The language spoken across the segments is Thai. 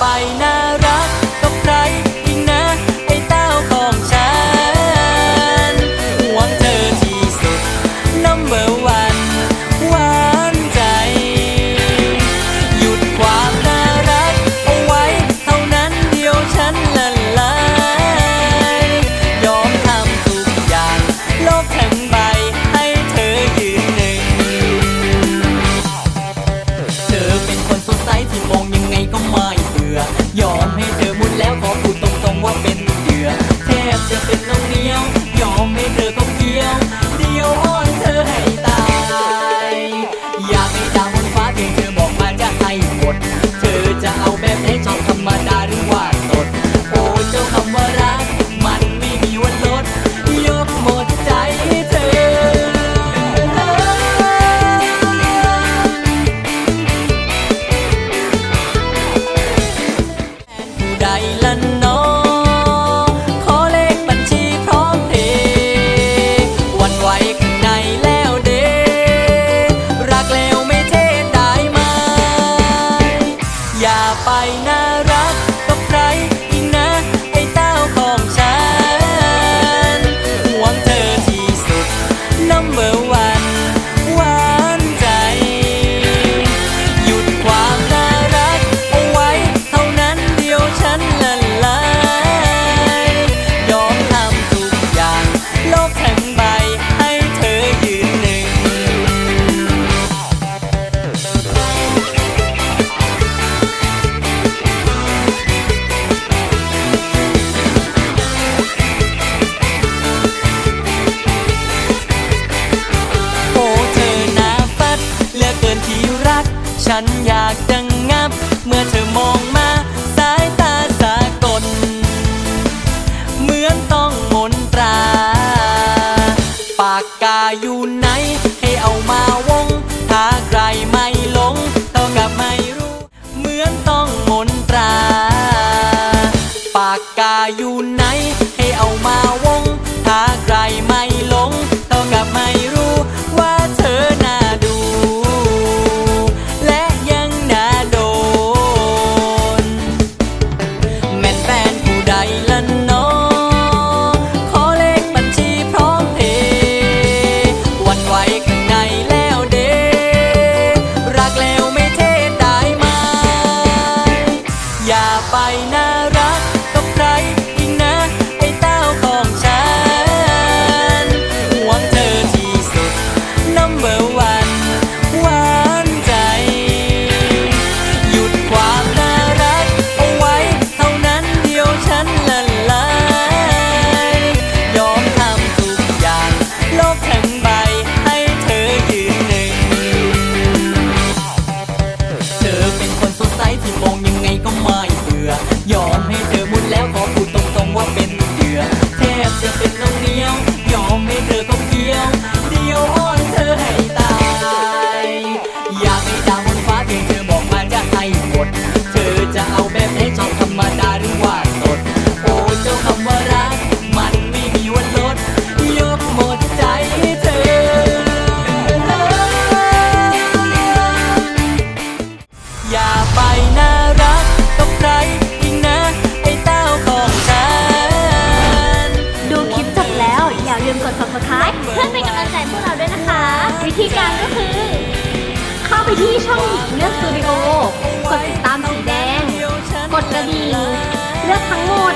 পাই না sen ันอยาก ไปน่ารักกับใคร ไปที่ช่องเลือกสตูดิโอกดติดตามสีแดง กดกระดิ่งเลือกทั้งหมด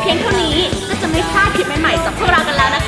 เพียงเท่านี้ก็จะไม่พลาดคลิปใหม่ๆจากพวกเรากันแล้วนะคะ